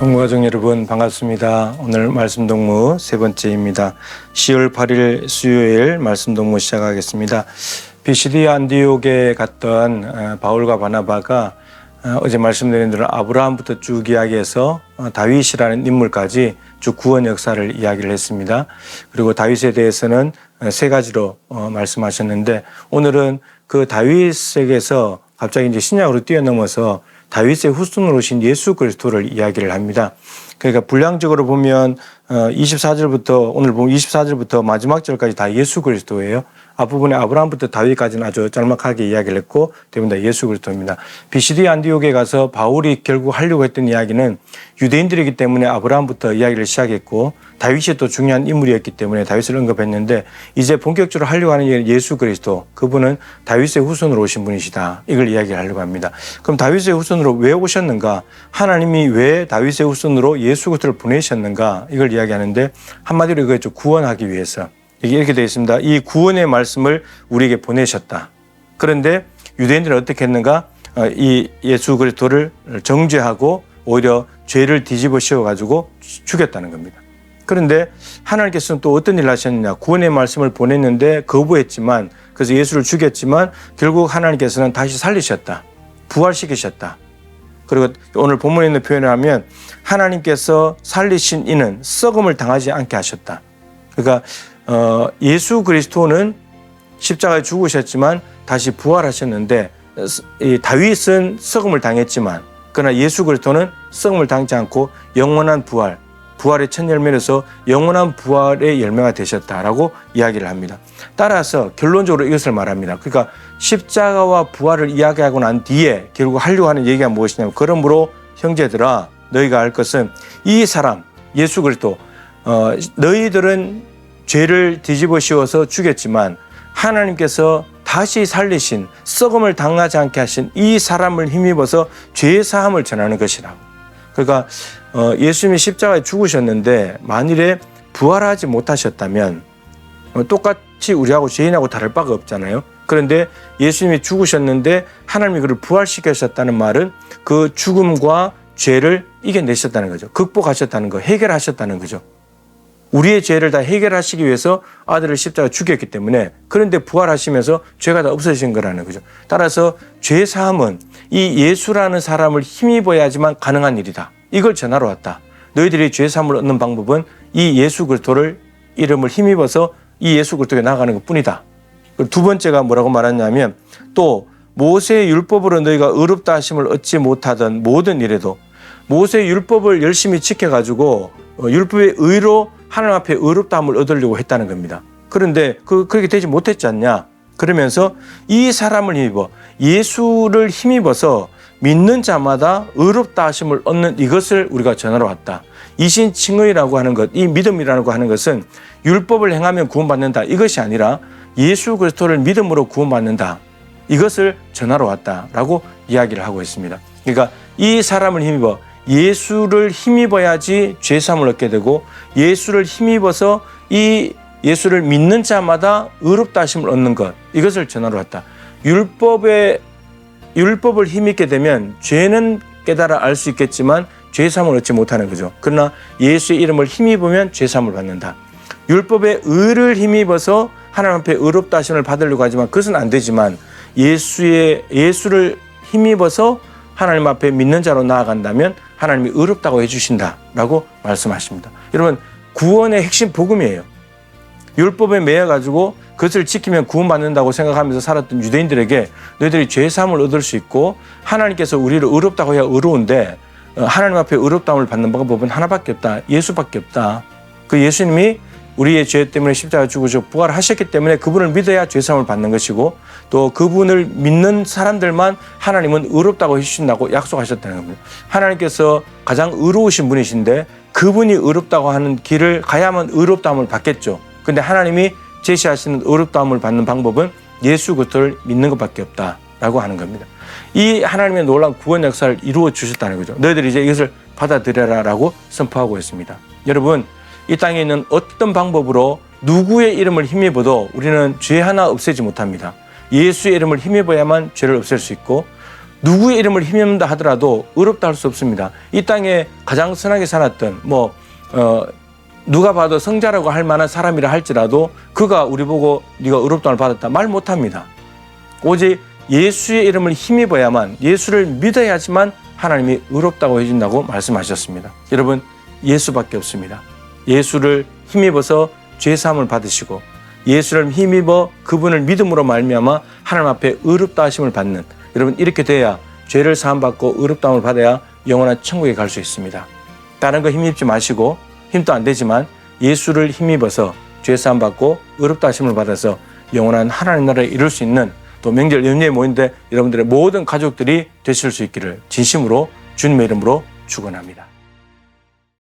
동무가족 여러분 반갑습니다. 오늘 말씀 동무 세 번째입니다. 10월 8일 수요일 말씀 동무 시작하겠습니다. 비시디 안디옥에 갔던 어, 바울과 바나바가 어, 어제 말씀드린 대로 아브라함부터 쭉 이야기해서 어, 다윗이라는 인물까지 쭉 구원 역사를 이야기를 했습니다. 그리고 다윗에 대해서는 어, 세 가지로 어, 말씀하셨는데 오늘은 그 다윗에게서 갑자기 이제 신약으로 뛰어넘어서 다윗의 후손으로 오신 예수 그리스도를 이야기를 합니다. 그러니까 분량적으로 보면 어 24절부터 오늘 보면 24절부터 마지막 절까지 다 예수 그리스도예요. 앞부분에 아브라함부터 다윗까지는 아주 짤막하게 이야기를 했고 대부분 다 예수 그리스도입니다. 비시디 안디옥에 가서 바울이 결국 하려고 했던 이야기는 유대인들이기 때문에 아브라함부터 이야기를 시작했고 다윗이 또 중요한 인물이었기 때문에 다윗을 언급했는데 이제 본격적으로 하려고 하는 예수 그리스도 그분은 다윗의 후손으로 오신 분이시다 이걸 이야기를 하려고 합니다. 그럼 다윗의 후손으로 왜 오셨는가? 하나님이 왜 다윗의 후손으로 예수 그리스도를 보내셨는가? 이걸 이야기하는데 한마디로 이거죠 구원하기 위해서 이렇게 되어 있습니다. 이 구원의 말씀을 우리에게 보내셨다. 그런데 유대인들은 어떻게 했는가? 어, 이 예수 그리스도를 정죄하고 오히려 죄를 뒤집어 씌워 가지고 죽였다는 겁니다. 그런데 하나님께서는 또 어떤 일을 하셨느냐? 구원의 말씀을 보냈는데 거부했지만 그래서 예수를 죽였지만 결국 하나님께서는 다시 살리셨다. 부활시키셨다. 그리고 오늘 본문에 있는 표현을 하면 하나님께서 살리신 이는 썩음을 당하지 않게 하셨다. 그러니까 어, 예수 그리스도는 십자가에 죽으셨지만 다시 부활하셨는데 이 다윗은 썩음을 당했지만 그러나 예수 그리스도는 썩음을 당하지 않고 영원한 부활, 부활의 첫 열매로서 영원한 부활의 열매가 되셨다라고 이야기를 합니다. 따라서 결론적으로 이것을 말합니다. 그러니까 십자가와 부활을 이야기하고 난 뒤에 결국 하려고 하는 얘기가 무엇이냐면 그러므로 형제들아 너희가 알 것은 이 사람 예수 그리스도 어, 너희들은 죄를 뒤집어 씌워서 죽였지만 하나님께서 다시 살리신 썩음을 당하지 않게 하신 이 사람을 힘입어서 죄 사함을 전하는 것이라고. 그러니까 어, 예수님이 십자가에 죽으셨는데 만일에 부활하지 못하셨다면 어, 똑같이 우리하고 죄인하고 다를 바가 없잖아요. 그런데 예수님이 죽으셨는데 하나님이 그를 부활시키셨다는 말은 그 죽음과 죄를 이겨내셨다는 거죠. 극복하셨다는 거, 해결하셨다는 거죠. 우리의 죄를 다 해결하시기 위해서 아들을 십자가 죽였기 때문에 그런데 부활하시면서 죄가 다 없어진 거라는 거죠. 따라서 죄 사함은 이 예수라는 사람을 힘입어야지만 가능한 일이다. 이걸 전하러 왔다. 너희들이 죄 사함을 얻는 방법은 이 예수 그리스도를 이름을 힘입어서 이 예수 그리스도에 나가는 것뿐이다. 두 번째가 뭐라고 말하냐면 또 모세의 율법으로 너희가 의롭다 하심을 얻지 못하던 모든 일에도 모세의 율법을 열심히 지켜가지고 어, 율법의 의로 하나님 앞에 의롭다함을 얻으려고 했다는 겁니다. 그런데 그 그렇게 되지 못했지 않냐? 그러면서 이 사람을 힘입어 예수를 힘입어서 믿는 자마다 의롭다 하심을 얻는 이것을 우리가 전하러 왔다. 이신칭의라고 하는 것, 이 믿음이라고 하는 것은 율법을 행하면 구원받는다. 이것이 아니라 예수 그리스도를 믿음으로 구원받는다. 이것을 전하러 왔다라고 이야기를 하고 있습니다. 그러니까 이 사람을 힘입어 예수를 힘입어야지 죄사함을 얻게 되고 예수를 힘입어서 이 예수를 믿는 자마다 의롭다 하심을 얻는 것 이것을 전하러 왔다. 율법의 율법을 힘입게 되면 죄는 깨달아 알 수 있겠지만 죄사함을 얻지 못하는 거죠. 그러나 예수의 이름을 힘입으면 죄사함을 받는다. 율법의 의를 힘입어서 하나님 앞에 의롭다 하심을 받으려고 하지만 그것은 안 되지만 예수의 예수를 힘입어서 하나님 앞에 믿는 자로 나아간다면 하나님이 의롭다고 해주신다라고 말씀하십니다. 여러분 구원의 핵심 복음이에요. 율법에 매여 가지고 그것을 지키면 구원받는다고 생각하면서 살았던 유대인들에게 너희들이 죄 사함을 얻을 수 있고 하나님께서 우리를 의롭다고 해야 의로운데 어, 하나님 앞에 의롭다함을 받는 방법은 하나밖에 없다. 예수밖에 없다. 그 예수님이 우리의 죄 때문에 십자가 죽으시고 부활하셨기 때문에 그분을 믿어야 죄사함을 받는 것이고 또 그분을 믿는 사람들만 하나님은 의롭다고 해주신다고 약속하셨다는 겁니다. 하나님께서 가장 의로우신 분이신데 그분이 의롭다고 하는 길을 가야만 의롭다함을 받겠죠. 근데 하나님이 제시하시는 의롭다함을 받는 방법은 예수 그리스도를 믿는 것밖에 없다라고 하는 겁니다. 이 하나님의 놀라운 구원 역사를 이루어 주셨다는 거죠. 너희들이 이제 이것을 받아들여라라고 선포하고 있습니다. 여러분 이 땅에 있는 어떤 방법으로 누구의 이름을 힘입어도 우리는 죄 하나 없애지 못합니다. 예수의 이름을 힘입어야만 죄를 없앨 수 있고 누구의 이름을 힘입는다 하더라도 의롭다 할 수 없습니다. 이 땅에 가장 선하게 살았던 뭐 어, 누가 봐도 성자라고 할 만한 사람이라 할지라도 그가 우리 보고 네가 의롭다를 받았다 말 못합니다. 오직 예수의 이름을 힘입어야만 예수를 믿어야지만 하나님이 의롭다고 해준다고 말씀하셨습니다. 여러분 예수밖에 없습니다. 예수를 힘입어서 죄 사함을 받으시고 예수를 힘입어 그분을 믿음으로 말미암아 하나님 앞에 의롭다 하심을 받는 여러분 이렇게 돼야 죄를 사함 받고 의롭다함을 받아야 영원한 천국에 갈 수 있습니다. 다른 거 힘입지 마시고 힘도 안 되지만 예수를 힘입어서 죄 사함 받고 의롭다 하심을 받아서 영원한 하나님 나라에 이룰 수 있는 또 명절 연휴에 모인데 여러분들의 모든 가족들이 되실 수 있기를 진심으로 주님의 이름으로 축원합니다.